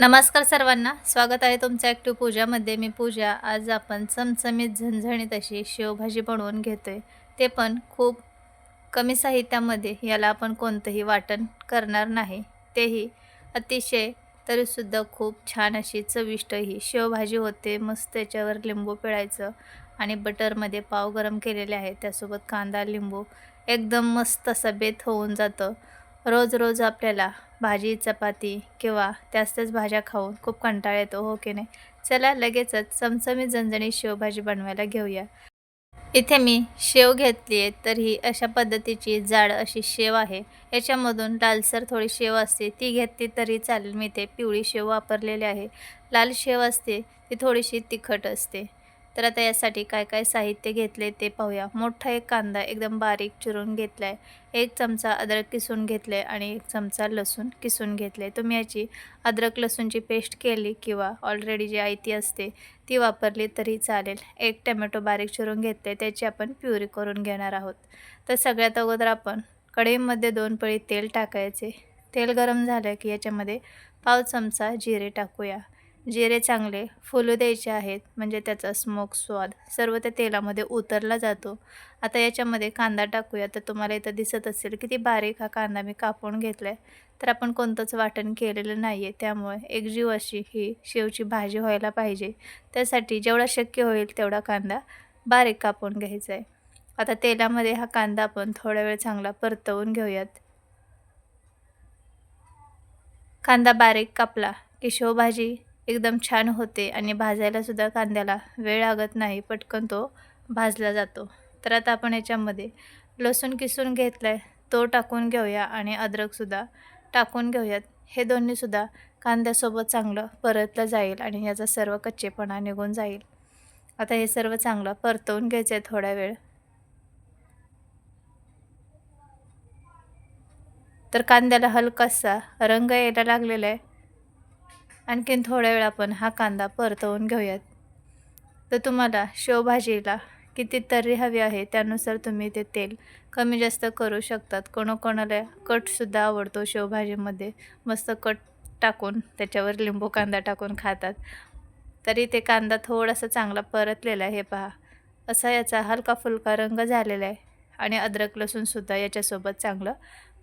नमस्कार सर्वांना. स्वागत आहे तुमचं ॲक्टिव्ह पूजामध्ये. मी पूजा. आज आपण चमचमीत झणझणीत अशी शेवभाजी बनवून घेतोय. ते पण खूप कमी साहित्यामध्ये याला आपण कोणतंही वाटण करणार नाही. तेही अतिशय तरीसुद्धा खूप छान अशी चविष्ट ही शेवभाजी होते. मस्त त्याच्यावर लिंबू पिळायचं आणि बटरमध्ये पाव गरम केलेले आहे त्यासोबत कांदा लिंबू. एकदम मस्त असं बेत होऊन जातं. रोज रोज आपल्याला भाजी चपाती किंवा त्याच त्याच भाज्या खाऊन खूप कंटाळा येतो हो की नाही? चला लगेचच चमचमीत झणझणीत शेवभाजी बनवायला घेऊया. इथे मी शेव घेतली आहे तर ही अशा पद्धतीची जाड अशी शेव आहे. याच्यामधून लालसर थोडी शेव असते ती घेतली तरी चालेल. मी ते पिवळी शेव वापरलेली आहे. लाल शेव असते ती थोडीशी तिखट असते. तर आता यासाठी काय काय साहित्य घेतले ते पाहूया. मोठा एक कांदा एकदम बारीक चिरून घेतला आहे एक चमचा अद्रक किसून घेतले आहे आणि एक चमचा लसूण किसून घेतले तुम्ही याची अद्रक लसूणची पेस्ट केली किंवा ऑलरेडी जी आयती असते ती वापरली तरी चालेल. एक टमॅटो बारीक चिरून घेतले त्याची आपण प्युरी करून घेणार आहोत. तर सगळ्यात अगोदर आपण कढईमध्ये दोन पळी तेल टाकायचे. तेल गरम झालं की याच्यामध्ये पाव चमचा जिरे टाकूया. जिरे चांगले फुलू द्यायचे आहेत म्हणजे त्याचा स्मोक स्वाद सर्व त्या तेलामध्ये उतरला जातो. आता याच्यामध्ये कांदा टाकूया तर तुम्हाला इथं दिसत असेल किती बारीक हा कांदा मी कापून घेतला आहे तर आपण कोणतंच वाटण केलेलं नाही आहे त्यामुळे एकजीव अशी ही शेवची भाजी व्हायला पाहिजे. त्यासाठी जेवढा शक्य होईल तेवढा कांदा बारीक कापून घ्यायचा आहे. आता तेलामध्ये हा कांदा आपण थोडा वेळ चांगला परतवून घेऊयात. कांदा बारीक कापला की शेवभाजी एकदम छान होते आणि भाजायलासुद्धा कांद्याला वेळ लागत नाही पटकन तो भाजला जातो. तर आता आपण याच्यामध्ये लसूण किसून घेतला आहे तो टाकून घेऊया आणि अद्रकसुद्धा टाकून घेऊयात. हे दोन्हीसुद्धा कांद्यासोबत चांगलं परतलं जाईल आणि याचा सर्व कच्चेपणा निघून जाईल. आता हे सर्व चांगलं परतवून घ्यायचं आहे थोडा वेळ. तर कांद्याला हलकासा रंग यायला लागलेला आहे. आणखीन थोड्या वेळ आपण हा कांदा परतवून घेऊयात. तर तुम्हाला शेवभाजीला किती तर्री हवी आहे त्यानुसार तुम्ही ते तेल कमी जास्त करू शकतात. कोणाकोणाला कटसुद्धा आवडतो शेवभाजीमध्ये. मस्त कट टाकून त्याच्यावर लिंबू कांदा टाकून खातात. तरी ते कांदा थोडासा चांगला परतलेला आहे हे पहा. असा याचा हलका फुलका रंग झालेला आहे आणि अद्रक लसूणसुद्धा याच्यासोबत चांगलं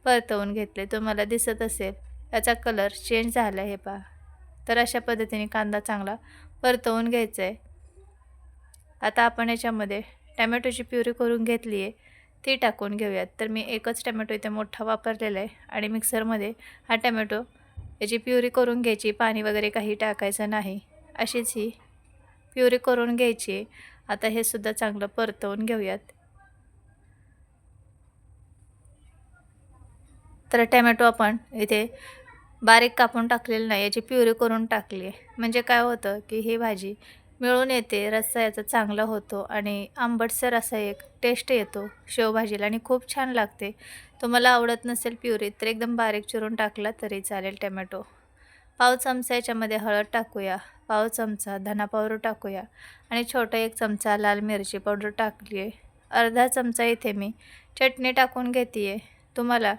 परतवून घेतले. तुम्हाला दिसत असेल याचा कलर चेंज झाला आहे हे पहा. तर अशा पद्धतीने कांदा चांगला परतवून घ्यायचा आहे आता आपण याच्यामध्ये टॅमॅटोची प्युरी करून घेतली आहे ती टाकून घेऊयात. तर मी एकच टॅमॅटो इथे मोठा वापरलेला आहे आणि मिक्सरमध्ये हा टॅमॅटो याची प्युरी करून घ्यायची पाणी वगैरे काही टाकायचं नाही. अशीच ही प्युरी करून घ्यायची आता हे सुद्धा चांगलं परतवून घेऊयात. तर टॅमॅटो आपण इथे बारीक कापून टाकलेलं नाही याची प्युरी करून टाकली आहे म्हणजे काय होतं की ही भाजी मिळून येते रस्सा याचा चांगला होतो आणि आंबटसर असा एक टेस्ट येतो शेवभाजीला आणि खूप छान लागते. तुम्हाला आवडत नसेल प्युरी तर एकदम बारीक चिरून टाकला तरी चालेल टमॅटो. पाव चमचा याच्यामध्ये हळद टाकूया पाव चमचा धना पावडर टाकूया आणि छोटा एक चमचा लाल मिरची पावडर टाकली आहे अर्धा चमचा इथे मी चटणी टाकून घेते आहे तुम्हाला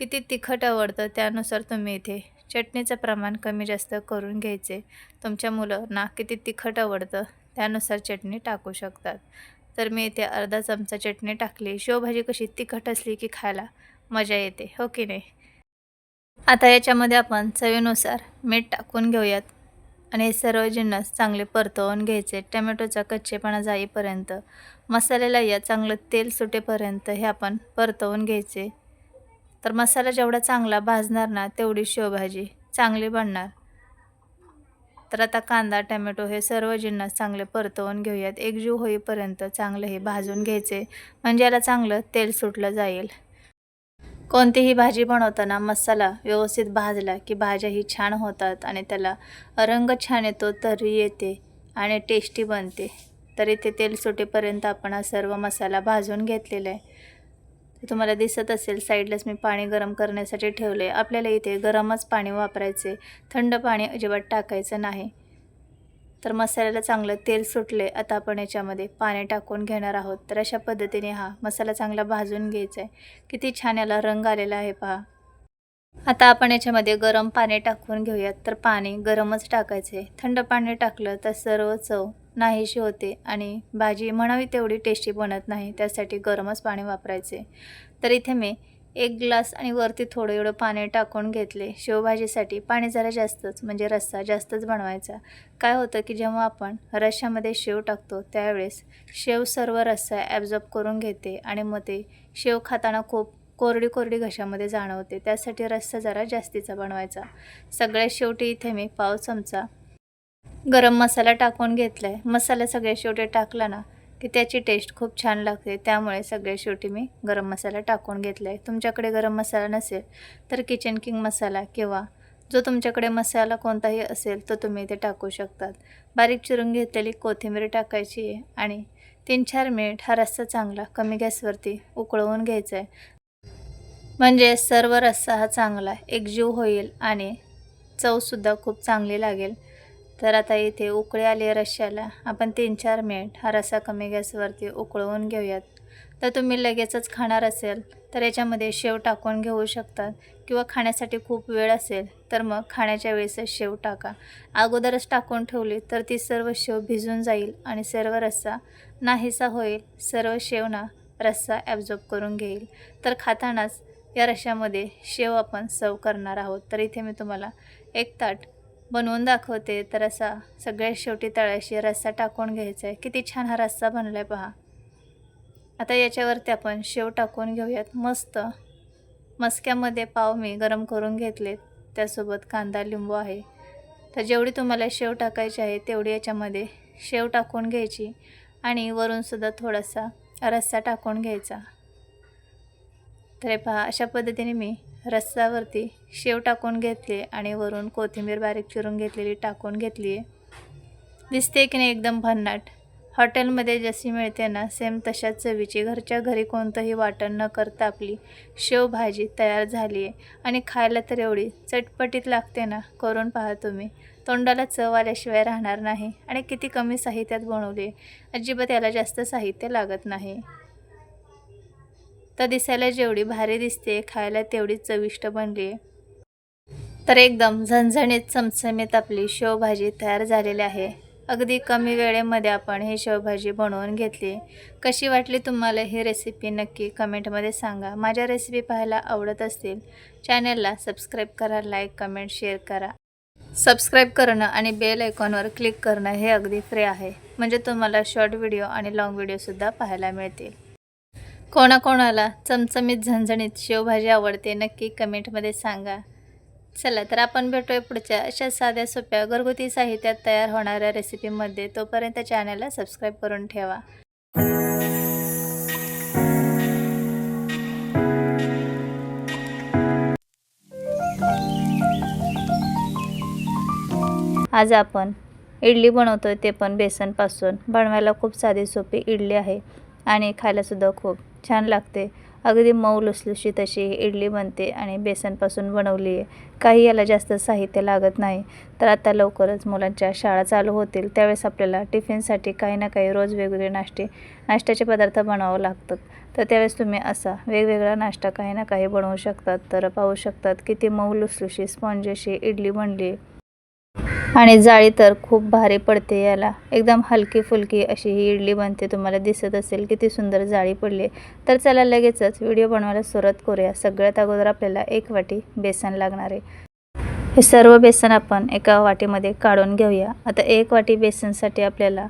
किती तिखट आवडतं त्यानुसार तुम्ही इथे चटणीचं प्रमाण कमी जास्त करून घ्यायचे. तुमच्या मुलांना किती तिखट आवडतं त्यानुसार चटणी टाकू शकतात. तर मी इथे अर्धा चमचा चटणी टाकली. शेवभाजी कशी तिखट असली की खायला मजा येते हो की नाही? आता याच्यामध्ये आपण चवीनुसार मीठ टाकून घेऊयात. आणि हे सर्व जिन्नस चांगले परतवून घ्यायचे. टमॅटोचा कच्चेपणा जाईपर्यंत मसाल्याला या चांगलं तेल सुटेपर्यंत हे आपण परतवून घ्यायचे. तर मसाला जेवढा चांगला भाजणार ना तेवढी शेवभाजी चांगली बनणार. तर आता कांदा टमॅटो हे सर्व जिन्नस चांगले परतवून घेऊयात. एकजीव होईपर्यंत चांगलं हे भाजून घ्यायचे. म्हणजे याला चांगलं तेल सुटलं जाईल. कोणतीही भाजी बनवताना मसाला व्यवस्थित भाजला की भाज्या ही छान होतात आणि त्याला रंग छान येतो तरी येते आणि टेस्टी बनते. तरी ते तेल सुटेपर्यंत आपण हा सर्व मसाला भाजून घेतलेला आहे. तुम्हाला दिसत असेल साईडलाच मी पाणी गरम करण्यासाठी ठेवले आपल्याला इथे गरमच पाणी वापरायचे थंड पाणी अजिबात टाकायचं नाही. तर मसाल्याला चांगलं तेल सुटले आता आपण याच्यामध्ये पाणी टाकून घेणार आहोत. तर अशा पद्धतीने हा मसाला चांगला भाजून घ्यायचा आहे किती छान याला रंग आलेला आहे पहा. आता आपण याच्यामध्ये गरम पाणी टाकून घेऊयात. तर पाणी गरमच टाकायचे थंड पाणी टाकलं तर सर्व चव नाहीशी होते आणि भाजी म्हणावी तेवढी टेस्टी बनत नाही. त्यासाठी गरमच पाणी वापरायचे तर इथे मी एक ग्लास आणि वरती थोडं एवढं पाणी टाकून घेतले. शेवभाजीसाठी पाणी जरा जास्तच म्हणजे रस्सा जास्तच बनवायचा. काय होतं की जेव्हा आपण रश्श्यामध्ये शेव टाकतो त्यावेळेस शेव सर्व रस्सा ॲब्झॉर्ब करून घेते आणि मग ते शेव खाताना खूप कोरडी कोरडी घशामध्ये जाणवते. त्यासाठी रस्सा जरा जास्तीचा बनवायचा. सगळ्यात शेवटी इथे मी पाव चमचा गरम मसाला टाकून घेतला आहे मसाला सगळ्या शेवटी टाकला ना की त्याची टेस्ट खूप छान लागते. त्यामुळे सगळ्या शेवटी मी गरम मसाला टाकून घेतला आहे तुमच्याकडे गरम मसाला नसेल तर किचन किंग मसाला किंवा जो तुमच्याकडे मसाला कोणताही असेल तो तुम्ही इथे टाकू शकतात. बारीक चिरून घेतलेली कोथिंबीर टाकायची आहे आणि तीन चार मिनिट हा रस्सा चांगला कमी गॅसवरती उकळवून घ्यायचा आहे म्हणजे सर्व रस्सा हा चांगला एकजीव होईल आणि चवसुद्धा खूप चांगली लागेल. तर आता इथे उकळी आली रश्श्याला. आपण तीन चार मिनिट हा रस्सा कमी गॅसवरती उकळवून घेऊयात. तर तुम्ही लगेचच खाणार असेल तर याच्यामध्ये शेव टाकून घेऊ शकतात किंवा खाण्यासाठी खूप वेळ असेल तर मग खाण्याच्या वेळेसच शेव टाका. अगोदरच टाकून ठेवली तर ती सर्व शेव भिजून जाईल आणि सर्व रस्सा नाहीसा होईल. सर्व शेव ना रस्सा ॲब्झॉर्ब करून घेईल. तर खातानाच या रशामध्ये शेव आपण सर्व करणार आहोत. तर इथे मी तुम्हाला एक ताट बनवून दाखवते. तर असा सगळ्यात शेवटी तळ्याशी रस्सा टाकून घ्यायचा आहे. किती छान हा रस्सा बनला आहे पहा. आता याच्यावरती आपण शेव टाकून घेऊयात. मस्त. मस्क्यामध्ये पाव मी गरम करून घेतले त्यासोबत कांदा लिंबू आहे. तर जेवढी तुम्हाला शेव टाकायची आहे तेवढी याच्यामध्ये शेव टाकून घ्यायची आणि वरूनसुद्धा थोडासा रस्सा टाकून घ्यायचा. तर हे पहा अशा पद्धतीने मी रस्सावरती शेव टाकून घेतले आणि वरून कोथिंबीर बारीक चिरून घेतलेली टाकून घेतली. आहे दिसते की नाही एकदम भन्नाट. हॉटेलमध्ये जशी मिळते ना सेम तशाच चवीची. घरच्या घरी कोणतंही वाटण न करता आपली शेवभाजी तयार झाली आहे. आणि खायला तर एवढी चटपटीत लागते ना करून पहा तुम्ही. तोंडाला चव आल्याशिवाय राहणार नाही. आणि किती कमी साहित्यात बनवली आहे. अजिबात याला जास्त साहित्य लागत नाही. तर दिसायला जेवढी भारी दिसते खायला तेवढी चविष्ट बनली. तर एकदम झणझणीत चमचमीत आपली शेवभाजी तयार झालेली आहे. अगदी कमी वेळेमध्ये आपण ही शेवभाजी बनवून घेतली. कशी वाटली तुम्हाला ही रेसिपी नक्की कमेंटमध्ये सांगा. माझ्या रेसिपी पाहायला आवडत असतील चॅनलला सबस्क्राईब करा लाईक कमेंट शेअर करा. सबस्क्राईब करणं आणि बेल आयकॉनवर क्लिक करणं हे अगदी फ्री आहे. म्हणजे तुम्हाला शॉर्ट व्हिडिओ आणि लाँग व्हिडिओसुद्धा पाहायला मिळतील. कोणाकोणाला चमचमीत झणझणीत शेवभाजी आवडते नक्की कमेंटमध्ये सांगा. चला तर आपण भेटूया पुढच्या अशा साध्या सोप्या घरगुती साहित्यात तयार होणाऱ्या रेसिपीमध्ये. तोपर्यंत चॅनलला सबस्क्राईब करून ठेवा. आज आपण इडली बनवतो ते पण बेसनपासून. बनवायला खूप साधी सोपी इडली आहे आणि खायलासुद्धा खूप छान लागते. अगदी मऊ लुसलुशी तशी इडली बनते आणि बेसनपासून बनवली आहे. काही याला जास्त साहित्य लागत नाही. तर आता लवकरच मुलांच्या शाळा चालू होतील. त्यावेळेस आपल्याला टिफिनसाठी काही ना काही रोज वेगवेगळे नाश्ते नाश्त्याचे पदार्थ बनवावं लागतात. तर त्यावेळेस तुम्ही असा वेगवेगळा नाश्ता काही ना काही बनवू शकतात. तर पाहू शकतात किती मऊ लुसलुशी स्पॉन्ज अशी इडली बनली आहे. आणि जाळी तर खूप भारी पडते याला. एकदम हलकी फुलकी अशी ही इडली बनते तुम्हाला दिसत असेल किती सुंदर जाळी पडली तर चला लगेचच व्हिडिओ बनवायला सुरुवात करूया. सगळ्यात अगोदर आपल्याला एक वाटी बेसन लागणार आहे. हे सर्व बेसन आपण एका वाटीमध्ये काढून घेऊया. आता एक वाटी बेसनसाठी आपल्याला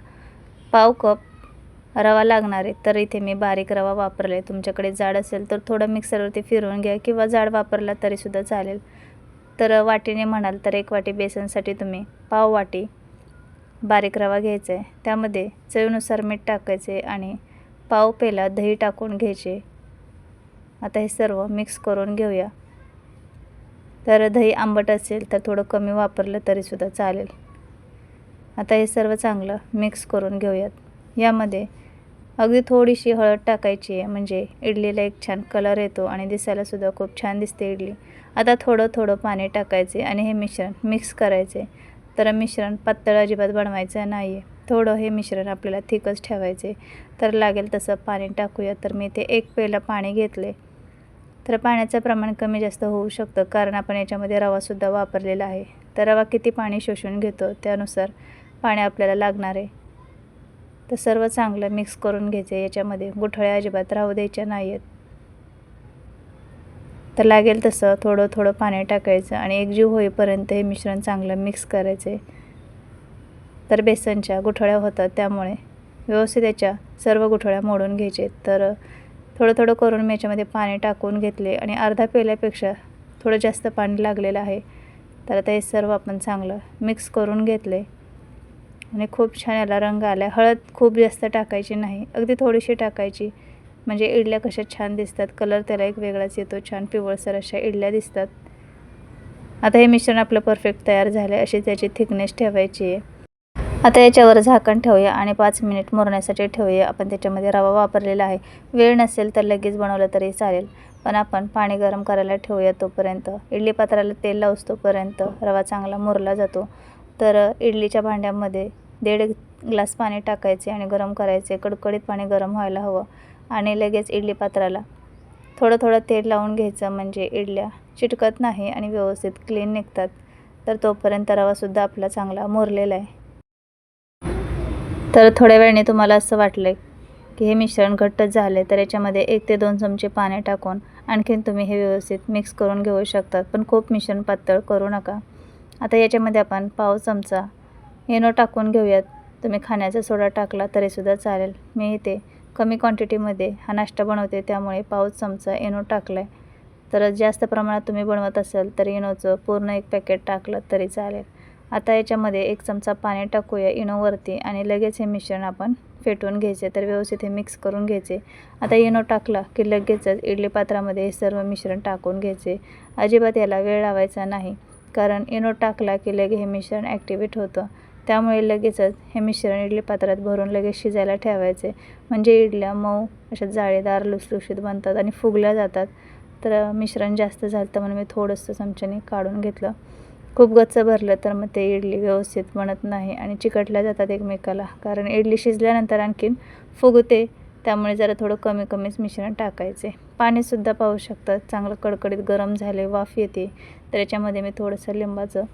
पाव कप रवा लागणार आहे. तर इथे मी बारीक रवा वापरला आहे तुमच्याकडे जाड असेल तर थोडं मिक्सरवरती फिरवून घ्या किंवा जाड वापरला तरीसुद्धा चालेल. तर वाटीने म्हणाल तर एक वाटी बेसनसाठी तुम्ही पाव वाटी बारीक रवा घ्यायचा आहे. त्यामध्ये चवीनुसार मीठ टाकायचे आणि पाव पेला दही टाकून घ्यायचे. आता हे सर्व मिक्स करून घेऊया. तर दही आंबट असेल तर थोडं कमी वापरलं तरीसुद्धा चालेल. आता हे सर्व चांगलं मिक्स करून घेऊयात. यामध्ये अगदी थोडीशी हळद टाकायची आहे. म्हणजे इडलीला एक छान कलर येतो आणि दिसायलासुद्धा खूप छान दिसते इडली. आता थोडं थोडं पाणी टाकायचे आणि हे मिश्रण मिक्स करायचे. तर मिश्रण पातळ अजिबात बनवायचं नाही आहे थोडं हे मिश्रण आपल्याला थिकच ठेवायचे. तर लागेल तसं पाणी टाकूया. तर मी ते एक पेला पाणी घेतले. तर पाण्याचं प्रमाण कमी जास्त होऊ शकतं कारण आपण याच्यामध्ये रवासुद्धा वापरलेला आहे. तर रवा किती पाणी शोषून घेतो त्यानुसार पाणी आपल्याला लागणार आहे. तर सर्व चांगलं मिक्स करून घ्यायचं याच्यामध्ये गुठळ्या अजिबात राहू द्यायच्या नाही आहेत तर लागेल तसं थोडं थोडं पाणी टाकायचं आणि एकजीव होईपर्यंत हे मिश्रण चांगलं मिक्स करायचे. तर बेसनच्या गुठळ्या होतात त्यामुळे व्यवस्थित याच्या सर्व गुठळ्या मोडून घ्यायचे. तर थोडं थोडं करून मी याच्यामध्ये पाणी टाकून घेतले आणि अर्धा पेल्यापेक्षा थोडं जास्त पाणी लागलेलं आहे. तर आता हे सर्व आपण चांगलं मिक्स करून घेतले. आणि खूप छान याला रंग आला हळद खूप जास्त टाकायची नाही. अगदी थोडीशी टाकायची. म्हणजे इडल्या कशा छान दिसतात. कलर त्याला एक वेगळाच येतो. छान पिवळसर अशा इडल्या दिसतात. आता हे मिश्रण आपलं परफेक्ट तयार झालं आहे अशी त्याची थिकनेस ठेवायची आहे. आता याच्यावर झाकण ठेवूया आणि पाच मिनिट मुरण्यासाठी ठेवूया. आपण त्याच्यामध्ये रवा वापरलेला आहे. वेळ नसेल तर लगेच बनवलं तरी चालेल. पण आपण पाणी गरम करायला ठेवूया तोपर्यंत. इडली पात्राला तेल लावूस तोपर्यंत रवा चांगला मुरला जातो. तर इडलीच्या भांड्यामध्ये दीड ग्लास पाणी टाकायचे आणि गरम करायचे. कडकडीत पाणी गरम व्हायला हवं. आणि लगेच इडली पात्राला. थोडं थोडं तेल लावून घ्यायचं म्हणजे इडल्या चिटकत नाही आणि व्यवस्थित क्लीन निघतात. तर तोपर्यंत रवासुद्धा आपला चांगला मुरलेला आहे. तर थोड्या वेळाने तुम्हाला असं वाटलं की हे मिश्रण घट्ट झाले तर याच्यामध्ये एक ते दोन चमचे पाणी टाकून आणखीन तुम्ही हे व्यवस्थित मिक्स करून घेऊ शकतात. पण खूप मिश्रण पातळ करू नका. आता याच्यामध्ये आपण पाव चमचा इनो टाकून घेऊयात. तुम्ही खाण्याचा सोडा टाकला तरीसुद्धा चालेल. मी इथे कमी क्वांटिटीमध्ये हा नाश्ता बनवते त्यामुळे पाऊस चमचा इनो टाकला आहे तर जास्त प्रमाणात तुम्ही बनवत असाल तर इनोचं पूर्ण एक पॅकेट टाकलं तरी चालेल. आता याच्यामध्ये एक चमचा पाणी टाकूया इनोवरती आणि लगेच हे मिश्रण आपण फेटून घ्यायचे तर व्यवस्थित हे मिक्स करून घ्यायचे. आता इनो टाकला की लगेचच इडली पात्रामध्ये हे सर्व मिश्रण टाकून घ्यायचे. अजिबात याला वेळ लावायचा नाही. कारण इनो टाकला की लगे हे मिश्रण ॲक्टिवेट होतं. त्यामुळे लगेचच हे मिश्रण इडली पात्रात भरून लगेच शिजायला ठेवायचे. म्हणजे इडल्या मऊ अशा जाळीदार लुसलुशीत बनतात आणि फुगल्या जातात. तर मिश्रण जास्त झालं तर म्हणून मी थोडंसं चमच्याने काढून घेतलं. खूप गच्च भरलं तर मग ते इडली व्यवस्थित बनत नाही आणि चिकटल्या जातात एकमेकाला. कारण इडली शिजल्यानंतर आणखीन फुगते त्यामुळे जरा थोडं कमी कमीच मिश्रण टाकायचे. पाणीसुद्धा पाहू शकतात. चांगलं कडकडीत गरम झाले वाफ येते. तर याच्यामध्ये मी थोडंसं लिंबाचं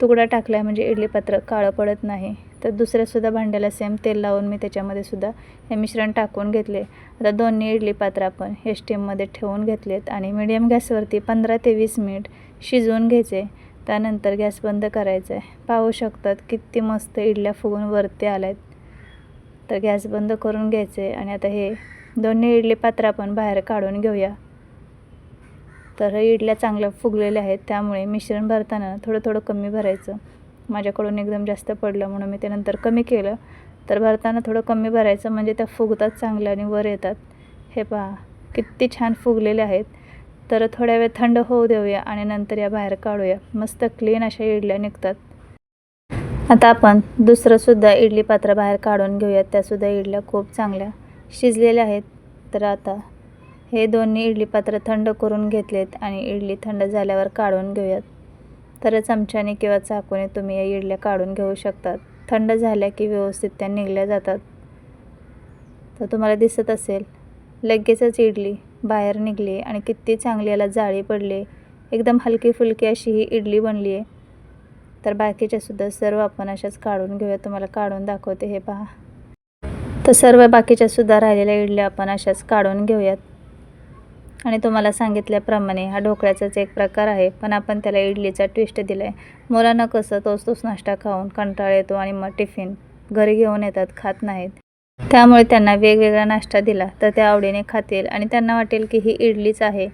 तुकडा टाकला आहे म्हणजे इडली पात्र काळं पडत नाही. तर दुसऱ्यासुद्धा भांड्याला सेम तेल लावून मी त्याच्यामध्ये सुद्धा हे मिश्रण टाकून घेतले. आता दोन्ही इडली पात्र आपण हे स्टीममध्ये ठेवून घेतलेत आणि मिडियम गॅसवरती पंधरा ते वीस मिनिट शिजवून घ्यायचे. त्यानंतर गॅस बंद करायचा आहे पाहू शकतात किती मस्त इडल्या फुगून वरती आल्या आहेत तर गॅस बंद करून घ्यायचे आणि आता हे दोन्ही इडली पात्र आपण बाहेर काढून घेऊया. तर इडल्या चांगल्या फुगलेल्या आहेत त्यामुळे मिश्रण भरताना थोडं थोडं कमी भरायचं. माझ्याकडून एकदम जास्त पडलं म्हणून मी ते नंतर कमी केलं. तर भरताना थोडं कमी भरायचं म्हणजे त्या फुगतात चांगल्या आणि वर येतात. हे पहा किती छान फुगलेले आहेत. तर थोड्या वेळ थंड होऊ देऊया आणि नंतर या बाहेर काढूया. मस्त क्लीन अशा इडल्या निघतात. आता आपण दुसरंसुद्धा इडली पात्र बाहेर काढून घेऊयात. त्यासुद्धा इडल्या खूप चांगल्या शिजलेल्या आहेत. तर आता हे दोन्ही इडली पात्र थंड करून घेतलेत आणि इडली थंड झाल्यावर काढून घेऊयात. तर चमच्याने किंवा चाकूने तुम्ही या इडल्या काढून घेऊ शकतात. थंड झाल्या की व्यवस्थित त्या निघल्या जातात. तर तुम्हाला दिसत असेल लगेचच इडली बाहेर निघली आणि किती चांगली याला जाळी पडली. एकदम हलकी फुलकी अशी ही इडली बनली आहे तर बाकीच्यासुद्धा सर्व आपण अशाच काढून घेऊया. तुम्हाला काढून दाखवते हे पहा. तर सर्व बाकीच्यासुद्धा राहिलेल्या इडल्या आपण अशाच काढून घेऊयात. आणि तुम्हाला सांगितल्याप्रमाणे हा ढोकळ्याचाच एक प्रकार आहे पण आपण त्याला इडलीचा ट्विस्ट दिला आहे मुलांना कसं तोच तोच नाश्ता खाऊन कंटाळा येतो आणि मग टिफिन घरी घेऊन येतात खात नाहीत. त्यामुळे त्यांना वेगवेगळा नाश्ता दिला तर त्या आवडीने खातील आणि त्यांना वाटेल की ही इडलीच आहे.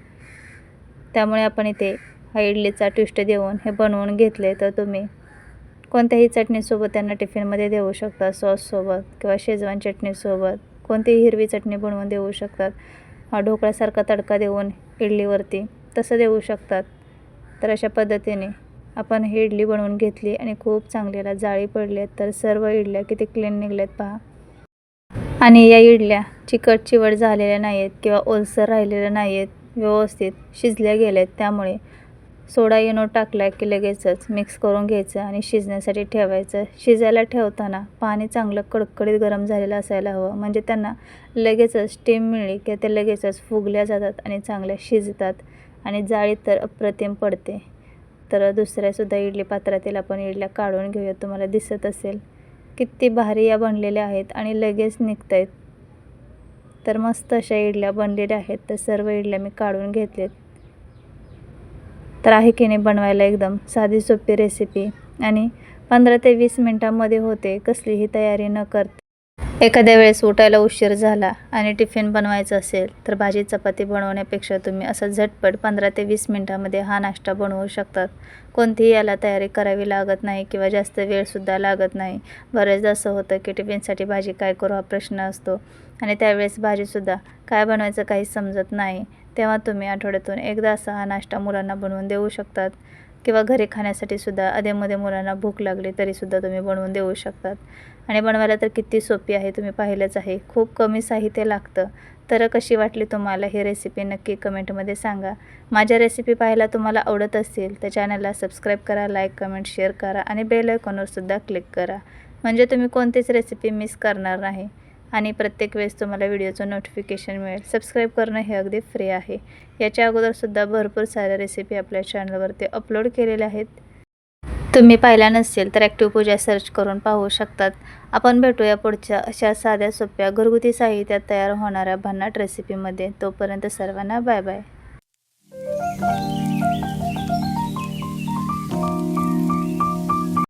त्यामुळे आपण इथे हा इडलीचा ट्विस्ट देऊन हे बनवून घेतले तर तुम्ही कोणत्याही चटणीसोबत त्यांना टिफिनमध्ये देऊ शकता सॉससोबत किंवा शेजवान चटणीसोबत कोणतीही हिरवी चटणी बनवून देऊ शकतात. ढोकळ्यासारखा तडका देऊन इडलीवरती तसं देऊ शकतात. तर अशा पद्धतीने आपण ही इडली बनवून घेतली आणि खूप चांगल्याला जाळी पडली आहेत तर सर्व इडल्या किती क्लीन निघल्यात पहा. आणि या इडल्या चिकट चिवट झालेल्या नाही आहेत किंवा ओलसर राहिलेल्या नाही आहेत व्यवस्थित शिजल्या गेल्या आहेत. त्यामुळे सोडा इनो टाकला की लगेचच मिक्स करून घ्यायचं आणि शिजण्यासाठी ठेवायचं. शिजायला ठेवताना पाणी चांगलं कडकडीत गरम झालेलं असायला हवं. म्हणजे त्यांना लगेचच स्टीम मिळली की ते लगेचच फुगल्या जातात आणि चांगल्या शिजतात. आणि जाळी तर अप्रतिम पडते. तर दुसऱ्यासुद्धा इडली पात्रातील आपण इडल्या काढून घेऊया. तुम्हाला दिसत असेल. किती भारी या बनलेल्या आहेत आणि लगेच निघत आहेत तर मस्त अशा इडल्या बनलेल्या आहेत. तर सर्व इडल्या मी काढून घेतलेत. तर आहे की नाही बनवायला एकदम साधी सोपी रेसिपी आणि पंधरा ते वीस मिनटामध्ये होते. कसलीही तयारी न करता. एखाद्या वेळेस उठायला उशीर झाला आणि टिफिन बनवायचं असेल तर भाजी चपाती बनवण्यापेक्षा तुम्ही असं झटपट पंधरा ते वीस मिनटामध्ये हा नाश्ता बनवू शकतात कोणतीही याला तयारी करावी लागत नाही किंवा जास्त वेळसुद्धा लागत नाही. बरेचदा असं होतं की टिफिनसाठी भाजी काय करू हा प्रश्न असतो आणि त्यावेळेस भाजीसुद्धा काय बनवायचं काही समजत नाही. तेव्हा तुम्ही आठवड्यातून एकदा असा हा नाश्ता मुलांना बनवून देऊ शकतात. किंवा घरी खाण्यासाठी सुद्धा अधेमध्ये मुलांना भूक लागली तरीसुद्धा तुम्ही बनवून देऊ शकतात. आणि बनवायला तर किती सोपी आहे तुम्ही पाहिलंच आहे. खूप कमी साहित्य लागतं. तर कशी वाटली तुम्हाला ही रेसिपी नक्की कमेंटमध्ये सांगा. माझ्या रेसिपी पाहायला तुम्हाला आवडत असतील तर चॅनलला सबस्क्राईब करा लाईक कमेंट शेअर करा आणि बेल आयकॉनवरसुद्धा क्लिक करा. म्हणजे तुम्ही कोणतीच रेसिपी मिस करणार नाही. आणि प्रत्येक वेळेस तुम्हाला व्हिडिओचं नोटिफिकेशन मिळेल. सबस्क्राईब करणं हे अगदी फ्री आहे. याच्या अगोदरसुद्धा भरपूर साऱ्या रेसिपी आपल्या चॅनलवरती अपलोड केलेल्या आहेत. तुम्ही पाहिला नसेल तर ॲक्टिव्ह पूजा सर्च करून पाहू शकतात. आपण भेटूया पुढच्या अशा साध्या सोप्या घरगुती साहित्यात तयार होणाऱ्या भन्नाट रेसिपीमध्ये तोपर्यंत सर्वांना बाय बाय